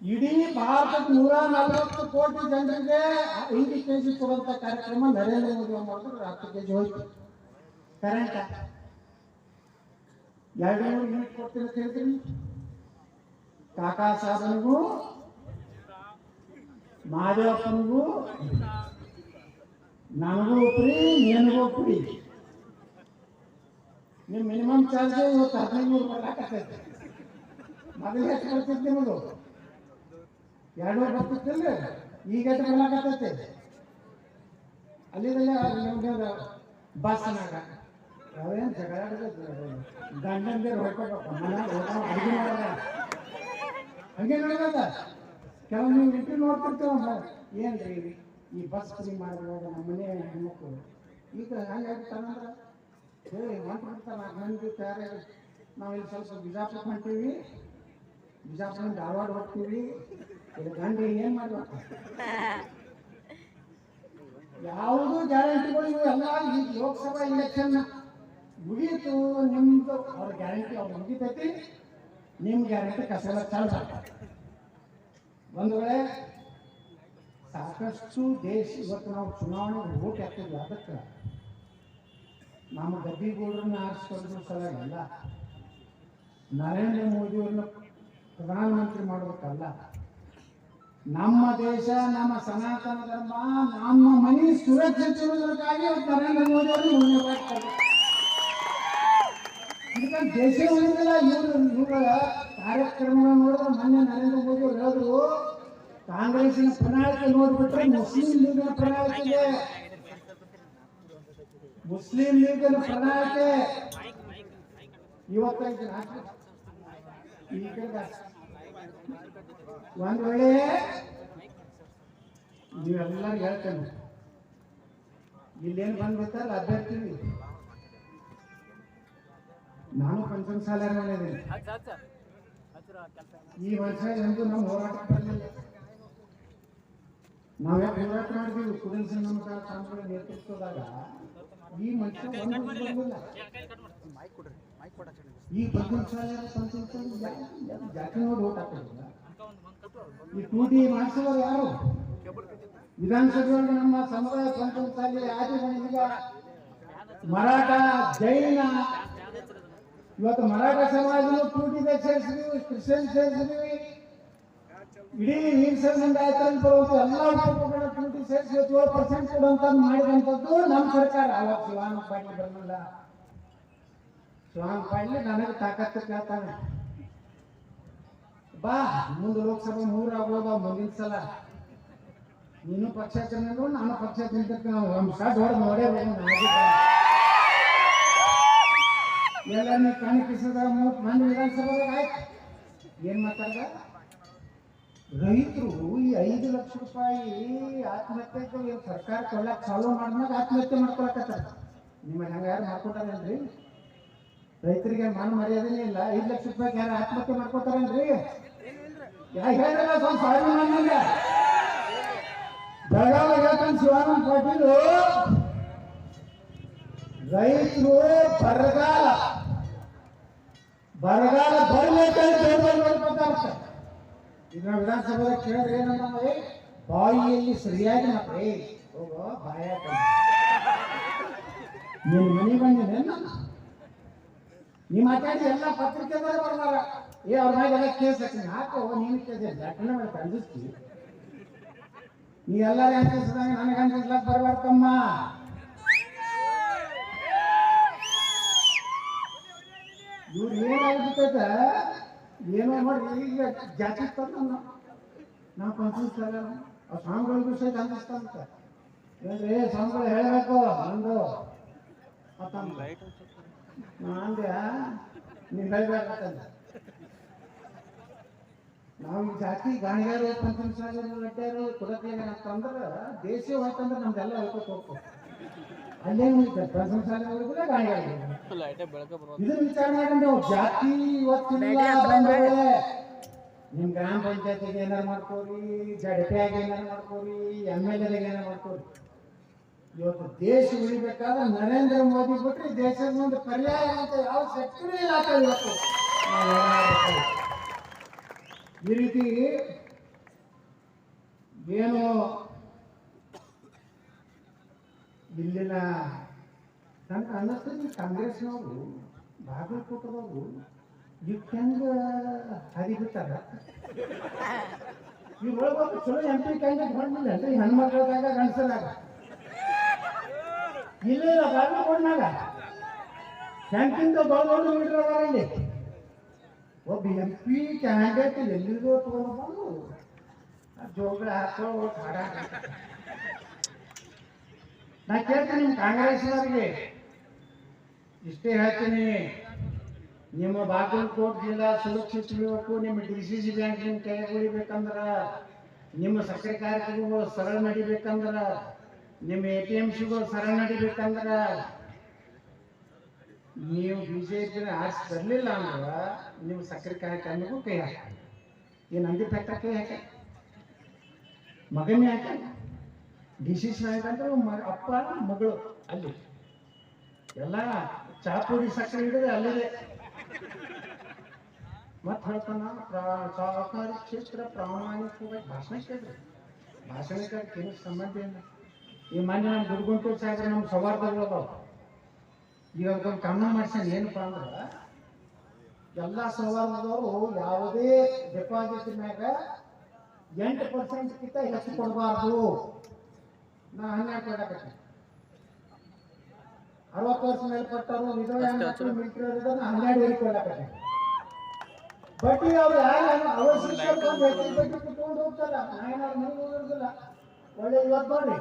ಇಡೀ ಭಾರತದ ನೂರ ನಲವತ್ತು ಕೋಟಿ ಜನರಿಗೆ ಐದು ಕೆ ಜಿ ಕೊಡುವಂತ ಕಾರ್ಯಕ್ರಮ ನರೇಂದ್ರ ಮೋದಿ ಮಾಡಿದ್ರು ಹತ್ತು ಕೆ ಜಿ ಹೋಯ್ತು. ಕರೆಂಟ್ ಎರಡು ನೂರು ಯೂನಿಟ್ ಕೊಡ್ತೀನಿ ಅಂತ ಕಾಕಾ ಸಾಧನಿಗೂ ಮಾದೇವಪ್ಪನಿಗೂ, ನನಗೂ ಫ್ರೀ ನಿನಗೂ ಫ್ರೀ ನಿಮ್ಮ ಮಿನಿಮಮ್ ಚಾರ್ಜ್ ಇವತ್ತು ಹದಿನೈದು ನೂರು ಬರ್ಲಾಕತ್ತೈತೆ ಮೊದಲು ಎಷ್ಟು ಬರ್ತಿತ್ತು ನಿಮ್ಮದು ಎರಡು ಬರ್ತಿತ್ತಲ್ಲ ಈಗ ಬರ್ಲಾಕತ್ತೈತೆ ಅಲ್ಲಿದಲ್ಲೇ ನಿಮ್ಗೆ ಬಸ್ನಾಗ ಅವೇನು ಜಗಳ ಊಟ ಮಾಡಿ ಅಡುಗೆ ಹಂಗೆ ನಡೆದ ಕೆಲವು ನೀವು ಇಂಟ್ರಿ ನೋಡ್ತಿರ್ತೇವ ಏನ್ರಿ? ಈ ಬಸ್ ಫ್ರೀ ಮಾಡಿದಾಗ ನಮ್ಮ ಮನೆ ಹೆಣ್ಮಕ್ಳು. ಈಗ ಹಂಗಾಗ್ತಾನಂದ್ರ ಹೇಳಿ ಹೊಂಟು ಬಿಡ್ತಾರ ಹಂಗೆ ಮಂದಿ ತಯಾರಾಗಿ ನಾವು ಇಲ್ಲಿ ಸ್ವಲ್ಪ ಬಿಜಾಪುರ ಹೊಂಟೀವಿ. ಬಿಜಾಪುರ ಧಾರವಾಡ ಹೋಗ್ತೀವಿ. ಇಲ್ಲಿ ಗಂಡು ಏನು ಮಾಡ್ಬೇಕು? ಯಾವುದು ಗ್ಯಾರಂಟಿಗಳು ಇವು? ಎಲ್ಲ ಈ ಲೋಕಸಭಾ ಇಲೆಕ್ಷನ್ ಮುಗೀತು. ನಿಮ್ದು ಅವ್ರ ಗ್ಯಾರಂಟಿ ಅವ್ರು ಮುಗಿತೈತಿ. ನಿಮ್ಮ ಗ್ಯಾರಂಟಿ ಕಸಲ ಚಾಲು ಆಗ್ತದೆ. ಒಂದು ವೇಳೆ ಸಾಕಷ್ಟು ದೇಶ ಇವತ್ತು ನಾವು ಚುನಾವಣೆಗೆ ಓಟ್ ಹಾಕ್ತಿದ್ವಿ. ಅದಕ್ಕೆ ನಮ್ಮ ಗದ್ದಿಗೌಡರನ್ನ ಆರಿಸ್ಕೊಳ್ಳೋ ಸಲುವಾಗಿಲ್ಲ ನರೇಂದ್ರ ಮೋದಿಯವ್ರನ್ನ ಪ್ರಧಾನಮಂತ್ರಿ ಮಾಡಬೇಕಲ್ಲ. ನಮ್ಮ ದೇಶ, ನಮ್ಮ ಸನಾತನ ಧರ್ಮ, ನಮ್ಮ ಮನೆ ಸುರಕ್ಷಿತ ಇವತ್ತು ನರೇಂದ್ರ ಮೋದಿ ಅವರು ಇದಕ್ಕೆ ದೇಶ ಉಳಿದಿಲ್ಲ ಇವರು ಇವರ ಕಾರ್ಯಕ್ರಮಗಳು ನೋಡಿದ್ರೆ ಮೊನ್ನೆ ನರೇಂದ್ರ ಮೋದಿ ಅವರು ಹೇಳಿದ್ರು ಕಾಂಗ್ರೆಸ್ನ ಪ್ರಣಾಳಿಕೆ ನೋಡ್ಬಿಟ್ರೆ ಮುಸ್ಲಿಂ ಲೀಗ್ನ ಪ್ರಣಾಳಿಕೆ. ಮುಸ್ಲಿಂ ಲೀಗ್ನ ಪ್ರಣಾಳಿಕೆ. ಇವತ್ತೈದು ರಾಷ್ಟ್ರ ಒಂದ್ ವೇಳೆ ನೀವೆಲ್ಲರೂ ಹೇಳ್ತೇನೆ. ಇಲ್ಲೇನು ಬಂದ್ಬಿಡ್ತಾರಲ್ಲ ಅಭ್ಯರ್ಥಿ ನಾನು ಪಂಚಮ ಸಾಲ ಮಾಡಿದ್ದೀನಿ ಈ ವರ್ಷ ಎಂದು ನಮ್ಮ ಹೋರಾಟ ಬರಲಿಲ್ಲ. ನಾವೇ ಹೋರಾಟ ಮಾಡಿದ್ವಿ ಸಂಗಮ ಸಾಂಸ್ಕೃತಿಕ ನೇತೃತ್ವದಾಗ. ಈ ಮನುಷ್ಯ ಬಂದಿಲ್ಲ. ಈ ಪಂಚಾಯತ್ ಜಾತಿ ನೋಡಿ ಓಟ್ ಹಾಕೋದಿಲ್ಲ ಈ ಟೂ ಡಿ ಮಾಡಿಸೋರು ಯಾರು? ವಿಧಾನಸಭೆಯಲ್ಲಿ ನಮ್ಮ ಸಮುದಾಯ ಪಂಚಮ ಸಾಲಿ ಆದಿವಾಸಿಗ ಮರಾಠ ಜೈನ ಇವತ್ತು ಮರಾಠ ಸಮಾಜನು ಟೂ ಡಿಗೆ ಸೇರಿಸಿದೀವಿ ಕ್ರಿಶ್ಚಿಯನ್ ಸೇರಿಸಿದೀವಿ. ಇಡೀ ನೀರ್ಸಲ್ ಆಯ್ತು ಬರುವಂತ ಎಲ್ಲ ಉಪಕರಣ ಟೂಟಿ ಡಿ ಸೇರಿಸಿ ಏಳು ಪರ್ಸೆಂಟ್ ಕೊಡುವಂತ ಮಾಡಿದಂಥದ್ದು ನಮ್ಮ ಸರ್ಕಾರ. ಅವಾಗ ಶಿವಾನ ಪಾಟೀಲ್ ಬರಲಿಲ್ಲ. ಶಿವಾನ ಪಾಟೀಲ್ ನನಗೆ ತಾಕತ್ತು ಕೇಳ್ತಾನೆ. ಬಾ, ಮುಂದೆ ಲೋಕಸಭೆ ಮೂರು ಆಗೋದ ಮುಂದಿನ ಸಲ. ನೀನು ಪಕ್ಷ ತಿನ್ನೋದು ನಾನು ಪಕ್ಷ ತಿಂತಿರ್ತೀನಿ ನಾವು ನಮ್ಮ ಸಾಟ್ ಹೊಡೆದು ನೋಡೇ ಎಲ್ಲ ನೀವು ಕಾಣಿಕಿಸದ ಮೂವತ್ತು ಮಂದಿ ವಿಧಾನಸಭೆದಾಗ ಆಯ್ತು. ಏನು ಮಾತಾಡ್ದ? ರೈತರು ಈ ಐದು ಲಕ್ಷ ರೂಪಾಯಿ ಆತ್ಮಹತ್ಯೆ ಸರ್ಕಾರ ಕೊಡ್ಲಕ್ಕೆ ಚಾಲೂ ಮಾಡಿದಾಗ ಆತ್ಮಹತ್ಯೆ ಮಾಡ್ಕೊಳಕತ್ತಾರ. ನಿಮ್ಮ ಹಂಗ ಯಾರು ಮಾಡ್ಕೊತಾರೇನ್ರಿ ರೈತರಿಗೆ ಮನ್ ಮರ್ಯಾದೆ ಇಲ್ಲ. ಐದು ಲಕ್ಷ ರೂಪಾಯಿ ಯಾರು ಆತ್ಮಹತ್ಯೆ ಮಾಡ್ಕೋತಾರೇನ್ರಿ? ಯಾ ಹೇಳಿಲ್ಲ ಸ್ವಲ್ಪ ಸಾವಿರ ಮಾಡಿಲ್ಲ ಬೆಳಗಾವಿ ಶಿವಾನಂದ ಪಾಟೀಲ್ ರೈತರು ಬರಗಾಲ ಬರಗಾಲ ಮಾಡ್ಕೊತಾರೆ ಇದನ್ನ ವಿಧಾನಸಭೆ ಕೇಳಿದ್ರೆ ಏನಂತ ಬಾಯಿಯಲ್ಲಿ ಸರಿಯಾಗಿ ಮತ್ತೆ ಹೋಗೋ ಬಾಯ ನೀನು ಮನೆ ಬಂದಿನ ನೀ ಮಾತಾಡಿ ಎಲ್ಲ ಪತ್ರಿಕೆದಾಗ ಬರ್ತಾರ ಏ, ಅವ್ರ ಮ್ಯಾಗ ಎಲ್ಲ ಕೇಸ್ ಹಚ್ಚಿ ಹಾಕೋ ನೀನು ಕೇಸ್ ಯಾಕಂದ್ರೆ ಮಾಡಿ ಅಂಜಿಸ್ತಿ ನೀ ಎಲ್ಲಾರು ಅಂಜಿಸಿದಾಗ ನನಗೆ ಅಂಜಿಸ್ಲಕ್ ಬರ್ಬಾರ್ದಮ್ಮ. ಇವ್ರು ಏನಾಗ್ಬಿಟ್ಟೈತೆ ಏನೋ ನೋಡ್ರಿ ಈಗ ಜಾತಿ ತಂದ ನಾವು ಕನ್ಸಿಸ್ತಾರ ಆ ಸ್ವಾಮಿಗಳಿಗೂ ಸಹಿತ ಅಂಜಿಸ್ತಾಂತ ಏನ್ರಿ, ಸ್ವಾಮಿಗಳು ಹೇಳಬೇಕು? ನಂದು. ನಾವು ಈ ಜಾತಿ ಗಾಣಿಗಾರು ಪಂಚಮ ಸಾಗರ ಗಡ್ಡೆಯರು ಕುಡಕೇನ ಅಂತಂದ್ರೆ ದೇಶೀಯ ಹೋಯ್ತಂದ್ರೆ ನಮ್ದೆಲ್ಲ ಕೂಡ ಗಾಣಿಗಾರು ಇದನ್ನ ವಿಚಾರ ನಾವು ಜಾತಿ ಇವತ್ತಿಲ್ಲ ನಿಮ್ ಗ್ರಾಮ ಪಂಚಾಯತಿಗೆ ಏನಾರು ಮಾಡ್ಕೋರಿ ಜಡಪಿಯಾಗಿ ಏನಾರು ಮಾಡ್ಕೋರಿ ಎಂ ಎಲ್ ಎಗೆ ಏನಾರು ಮಾಡ್ಕೋರಿ. ಇವತ್ತು ದೇಶ ಉಳಿಬೇಕಾದ್ರೆ ನರೇಂದ್ರ ಮೋದಿ ಬಿಟ್ರೆ ದೇಶದ ಮುಂದೆ ಪರ್ಯಾಯ ಅಂತ ಯಾವ ಶಕ್ತಿನೂ ಇಲ್ಲ ಇವತ್ತು. ಈ ರೀತಿ ಏನು ಇಲ್ಲಿನ ನನಗೆ ಅನ್ನಿಸ್ತದೆ ಕಾಂಗ್ರೆಸ್ನವರು, ಬಾಗಲಕೋಟದವರು ಇವ್ ಹೆಂಗ ಹರಿಬಿಟ್ಟಾರ ಒಳಗೆ ಚಲೋ ಎಂ ಕ್ಯಾಂಡಿಡೇಟ್ ಬಂದಿಲ್ಲ ಅಂದ್ರೆ ಹೆಣ್ಮಕ್ಳದಾಗ ಗಂಡಸರಾಗ ಇಲ್ಲ ಇಲ್ಲ ಕೊಡ್ನಾಗ ಬ್ಯಾಂಕಿಂದ ದೊಡ್ಡ ದೊಡ್ಡ ಲೀಡರ್ ಅದಾರ ಇಲ್ಲಿ. ಒಬ್ಬ ಎಂ ಪಿ ಕ್ಯಾಂಡಿಡೇಟ್ ಎಲ್ಲಿಗೋ ತಗೊಂಡು ಜೋಗಳ ಹಾಕೋ ಹಾಡ. ನಾ ಕೇಳ್ತೀನಿ ನಿಮ್ಮ ಕಾಂಗ್ರೆಸ್ನವ್ರಿಗೆ. ಇಷ್ಟೇ ಹೇಳ್ತೀನಿ. ನಿಮ್ಮ ಬಾಗಲಕೋಟ್ ಜಿಲ್ಲಾ ಸುರಕ್ಷಿತಬೇಕು ನಿಮ್ಮ ಡಿ ಸಿ ಸಿ ಬ್ಯಾಂಕ್ ನಿಮ್ಮ ಕೈ ನಿಮ್ಮ ಸಕ್ಕರೆ ಕಾರ್ಯಕ್ರಮಗಳು ಸರಳ ನಡಿಬೇಕಂದ್ರ ನಿಮ್ಮ ಎ ಟಿ ಎಂ ಸಿಗೋ ಸರ ನಡಿಬೇಕಂದ್ರ ನೀವು ಬಿಜೆಪಿ ತರಲಿಲ್ಲ ಆರಿಸಿ ಬರಲಿಲ್ಲ ಅಂದ್ರೆ ನೀವು ಸಕ್ಕರೆ ಕಾರ್ಯಕ್ರಮಕ್ಕೂ ಕೈ ಹಾಕ ಏನು ಅಂದಿ ಪೆಟ್ಟ ಕೈ ಹಾಕ ಮಗನೇ ಹಾಕ ಡಿ ಸಿ ಸಿ ಅಪ್ಪ ಮಗಳು. ಅಲ್ಲಿ. ಎಲ್ಲ ಚಾಪುಡಿ ಸಕ್ಕರೆ ಹಿಡಿದು ಅಲ್ಲಿದೆ. ಮತ್ತೆ ಹೇಳ್ತಾನ ಸಹಕಾರಿ ಕ್ಷೇತ್ರ ಪ್ರಾಮಾಣಿಕವಾಗಿ ಭಾಷಣ ಕೇಳಿದ್ರೆ ಭಾಷಣಕ್ಕೆ ಏನು ಸಂಬಂಧ ಇಲ್ಲ. ಈ ಮೊನ್ನೆ ನಮ್ಮ ದುರ್ಗುಂಟೂರು ಸಾಹೇಬ್ರ ನಮ್ಮ ಸೌಹಾರ್ದಗಳು ಅದಾವ. ಈಗ ಅದಕ್ಕೊಂದು ಕಾನೂನು ಎಲ್ಲಾ ಏನಪ್ಪ ಅಂದ್ರೆ ಎಲ್ಲ ಸೌಹಾರ್ದವರು ಯಾವುದೇ ಡೆಪಾಸಿಟ್ ಮ್ಯಾಗ ಎಂಟು ಪರ್ಸೆಂಟ್ ಕಿಂತ ಹೆಚ್ಚು ಕೊಡಬಾರ್ದು. ನಾ ಹನ್ನೆರಡು ಕೊಡಕತ್ತೀನಿ ಅರವತ್ತು ವರ್ಷ ಮೇಲ್ಪಟ್ಟವರು ವಿಧವೆ ಹೆಣ್ಮಕ್ಳು ಮಿಲಿಟರಿ ಇರೋದನ್ನ ಹನ್ನೆರಡು ಬಟ್ ಅವ್ರು ಯಾರು ಅವಶ್ಯಕ ಹೆಚ್ಚಿನ ಬಡ್ಡಿ ಕುತ್ಕೊಂಡು ಹೋಗ್ತಾರ ನಾ ಏನಾದ್ರು ಮನೆಗೆ ಹೋಗಿರೋದಿಲ್ಲ. ಒಳ್ಳೆ ಇವತ್ತು ನೋಡಿ